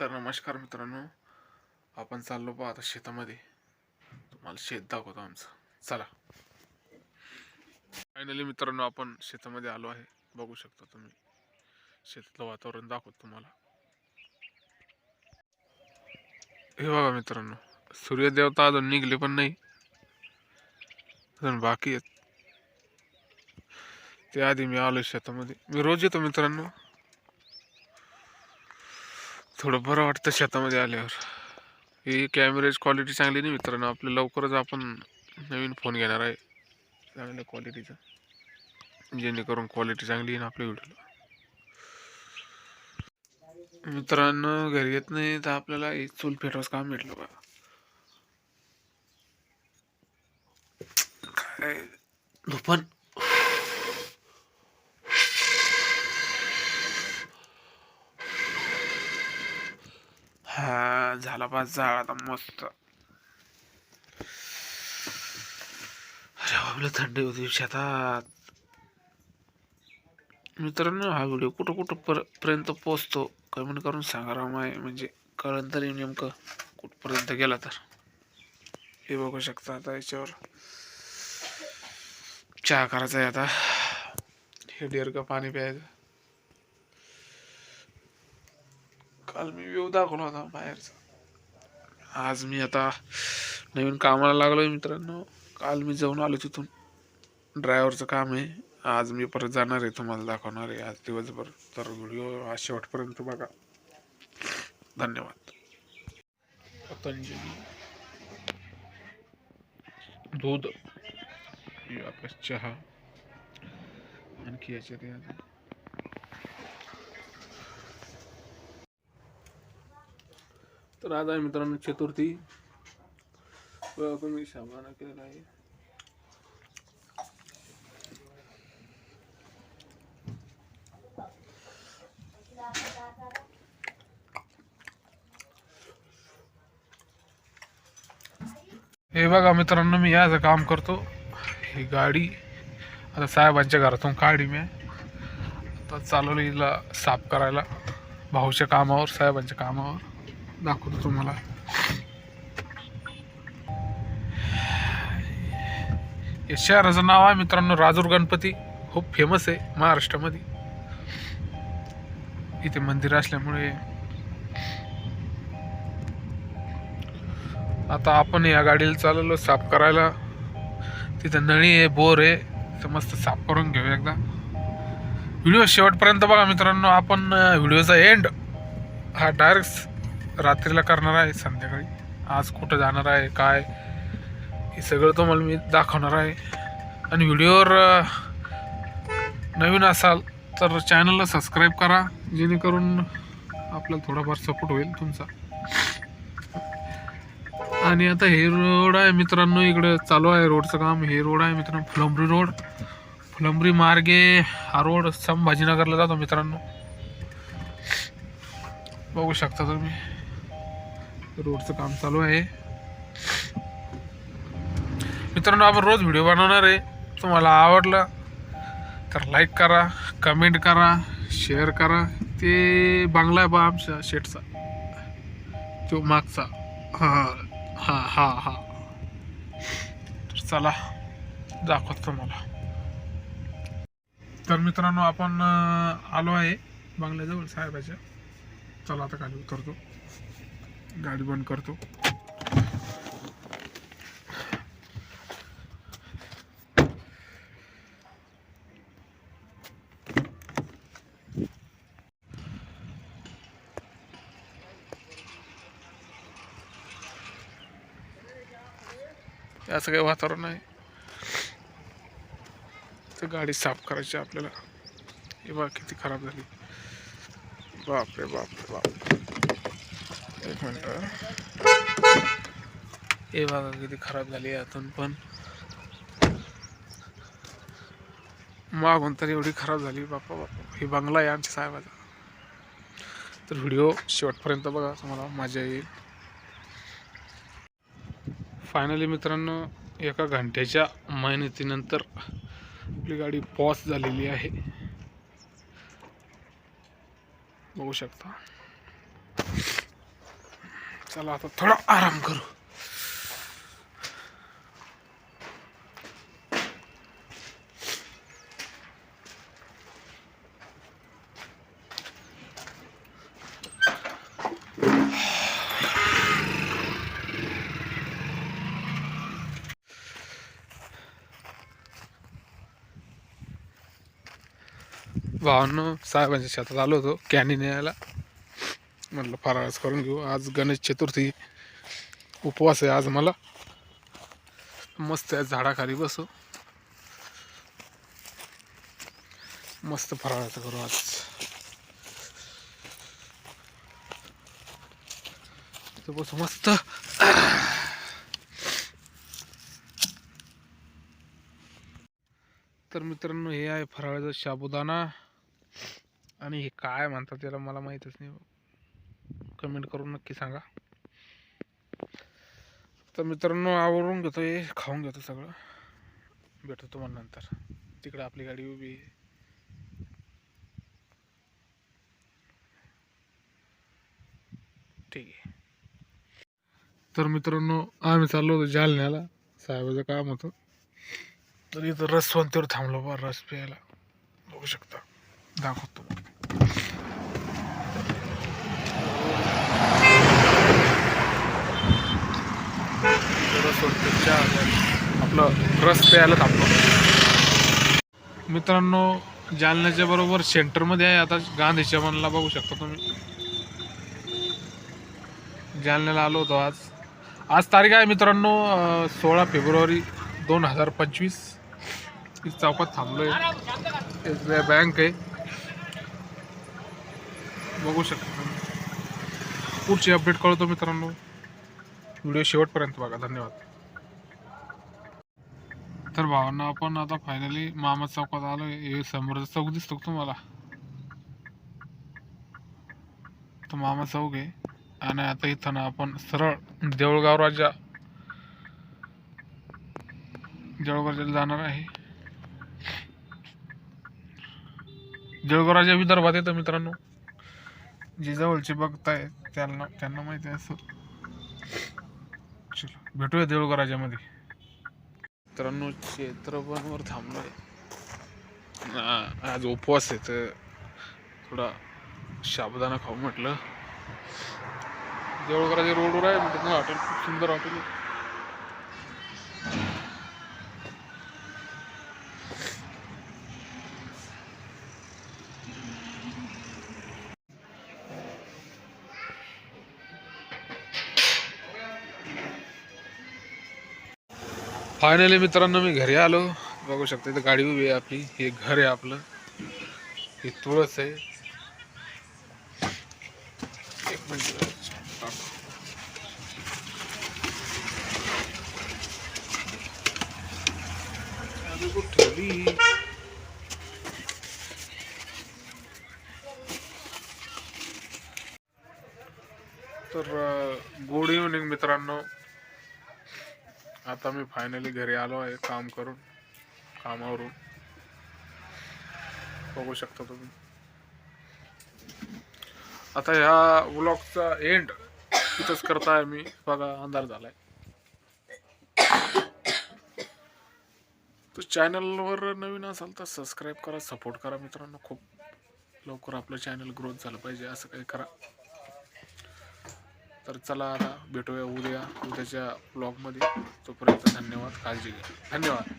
तर नमस्कार मित्रांनो आपण चाललो पहा आता शेतामध्ये. तुम्हाला शेत दाखवतो आमचं. चला. फायनली मित्रांनो आपण शेतामध्ये आलो आहे. बघू शकता तुम्ही. शेतातलं वातावरण दाखवतो तुम्हाला. हे बघा मित्रांनो सूर्यदेवता अजून निघले पण नाही. अजून बाकी आहेत. ते आधी मी आलो शेतामध्ये. मी रोज येतो मित्रांनो. थोडं बरं वाटतं शेतामध्ये आल्यावर. ही कॅमेरेज क्वालिटी चांगली नाही मित्रांनो. आपल्या लवकरच आपण नवीन फोन घेणार आहे. चांगल्या क्वालिटीचा जेणेकरून क्वालिटी चांगली येईल आपल्या व्हिडिओला मित्रांनो घरी येत नाही तर आपल्याला हे चूल पेटवाच काम भेटलं बा. काय? दुपार झाला पाच झाड आता मस्त. अरे बाबले थंडी होती शेतात. मित्रांनो हा व्हिडिओ कुठं कुठं पर पर्यंत पोचतो कमेंट करून सांगा रामाय म्हणजे कळण तरी नेमकं कुठपर्यंत गेला तर. हे बघू शकता आता याच्यावर. चहा करायचा आहे आता. हे डेअर का पाणी प्यायचं. काल मी व्यू दाखवला होता बाहेरचा. आज मी आता नवीन कामाला लागलो आहे मित्रांनो. काल मी जाऊन आलो तिथून. ड्रायव्हरचं काम आहे. आज मी परत जाणार आहे तुम्हाला दाखवणार आहे. आज दिवसभर तर व्हिडिओ आज शेवटपर्यंत बघा. धन्यवाद. पतंजली. दूध. आपला चहा. आणखी याच्यात हे आता तर आज आहे मित्रांनो चतुर्थी. तुम्ही केलेला आहे. हे बघा मित्रांनो मी याचं काम करतो. ही गाडी आता साहेबांच्या घरातून काढी मी. आता चालवली साफ करायला. भाऊच्या कामावर साहेबांच्या कामावर. दाखवतो तुम्हाला. या शहराचं नाव आहे मित्रांनो राजूर गणपती. खूप फेमस आहे महाराष्ट्रामध्ये. इथे मंदिर असल्यामुळे. आता आपण या गाडीला चालवलो साफ करायला. तिथं नळी आहे बोर आहे. तर मस्त साफ करून घेऊ एकदा. व्हिडिओ शेवटपर्यंत बघा मित्रांनो आपण व्हिडिओचा एंड हा डायरेक्ट रात्रीला करणार आहे संध्याकाळी. आज कुठं जाणार आहे काय? हे सगळं तुम्हाला मी दाखवणार आहे. आणि व्हिडिओवर नवीन असाल तर चॅनलला सबस्क्राईब करा. जेणेकरून आपल्याला थोडाफार सपोर्ट होईल तुमचा. आणि आता हे रोड आहे मित्रांनो इकडं चालू आहे रोडचं काम. हे रोड आहे मित्रांनो फुलंब्री रोड. फुलंबरी मार्गे हा रोड संभाजीनगरला जातो मित्रांनो. बघू शकता तुम्ही. रोडचं काम चालू आहे. मित्रांनो आपण रोज व्हिडिओ बनवणार आहे. तुम्हाला आवडलं तर लाईक करा कमेंट करा शेअर करा. ते बांगला आहे बा आमच्या शेटचा तो मागचा. हां हां हां हां. तर चला दाखवतो तुम्हाला. तर मित्रांनो आपण आलो आहे बंगल्याजवळ साहेबाच्या. चला आता खाली उतरतो. गाडी बंद करतो. असं काही वातावरण आहे. तर गाडी साफ करायची आपल्याला. हे बा किती खराब झाली. बापरे बापरे बापरे. एक मिनिट हे बघा किती खराब झाली आतून पण. मागून तर एवढी खराब झाली बापा बापा. हे बंगला आहे आमच्या साहेबाचा. तर व्हिडिओ शेवटपर्यंत बघा तुम्हाला मजा येईल. फायनली मित्रांनो एका घंट्याच्या मेहनतीनंतर आपली गाडी पॉस झालेली आहे. बघू शकता. चला आता थोडा आराम करू. भावांनो साहेबांच्या शेतात आलो होतो कॅनी न्यायला. म्हटलं फराळच करून घेऊ. आज गणेश चतुर्थी उपवास आहे आज मला. मस्त आहे झाडाखाली बसू. मस्त फराळाचं करू आज. बसू मस्त. तर मित्रांनो हे आहे फराळाचा साबुदाणा आणि हे काय म्हणतात त्याला मला माहीतच नाही. कमेंट करून नक्की सांगा. तर मित्रांनो आवरून घेतो हे खाऊन घेतो सगळं. भेटतो तुम्हाला नंतर. तिकडे आपली गाडी उभी आहे. ठीक आहे. तर मित्रांनो आम्ही चाललो होतो जालन्याला. साहेबाचं काम होतं. तर इथं रसवंतीवर थांबलो बा रस प्यायला. बघू शकता. दाखवतो. रसवंतीच्या आपलं रस प्यायला थांबलो. मित्रांनो जालन्याच्या बरोबर सेंटरमध्ये आहे. आता गांधीच्या मनला बघू शकता तुम्ही. जालन्याला आलो होतो आज. आज तारीख आहे मित्रांनो सोळा फेब्रुवारी दोन हजार पंचवीस. चौकात चौकात थांबलोय. एस बी आय बँक आहे. बघू शकता पुढची अपडेट कळवतो मित्रांनो. व्हिडिओ शेवटपर्यंत बघा. धन्यवाद. तर भावांना आपण आता फायनली मामा चौकात आलोय. हे समोरचा चौक दिसतो तुम्हाला? तर मामा चौक आहे. आणि आता इथं ना आपण सरळ देऊळगाव राजा देऊळगाव राजाला जाणार आहे. देऊळगाव राजा विदर्भात येतं मित्रांनो. जे जवळचे बघताय त्यांना त्यांना माहिती असं. भेटूया देऊळगाव राजामध्ये मित्रांनो क्षेत्रपणवर थांबलोय. आज उपवास आहे तर थोडा शाबदाना खाऊ म्हटलं. देऊळगराच्या रोडवर आहे म्हटलं हॉटेल खूप सुंदर हॉटेल फायनली मित्रांनो मी घरी आलो. बघू शकता इथं गाडी उभी आहे आपली. हे घर आहे आपलं. हे तुळस आहे. एक मिनिट. ठेवली. तर गुड इव्हनिंग मित्रांनो. आता मी फायनली घरी आलो आहे काम करून कामावरून. बघू शकता तुम्ही. आता ह्या व्लॉगचा एंड इथंच करताय मी. बघा अंधार झालाय. तर चॅनलवर नवीन असाल तर सबस्क्राईब करा सपोर्ट करा मित्रांनो. खूप लवकर आपलं चॅनल ग्रोथ झालं पाहिजे असं काही करा. तर चला आता भेटूया उद्या उद्याच्या ब्लॉगमध्ये तोपर्यंत धन्यवाद काळजी घ्या. धन्यवाद.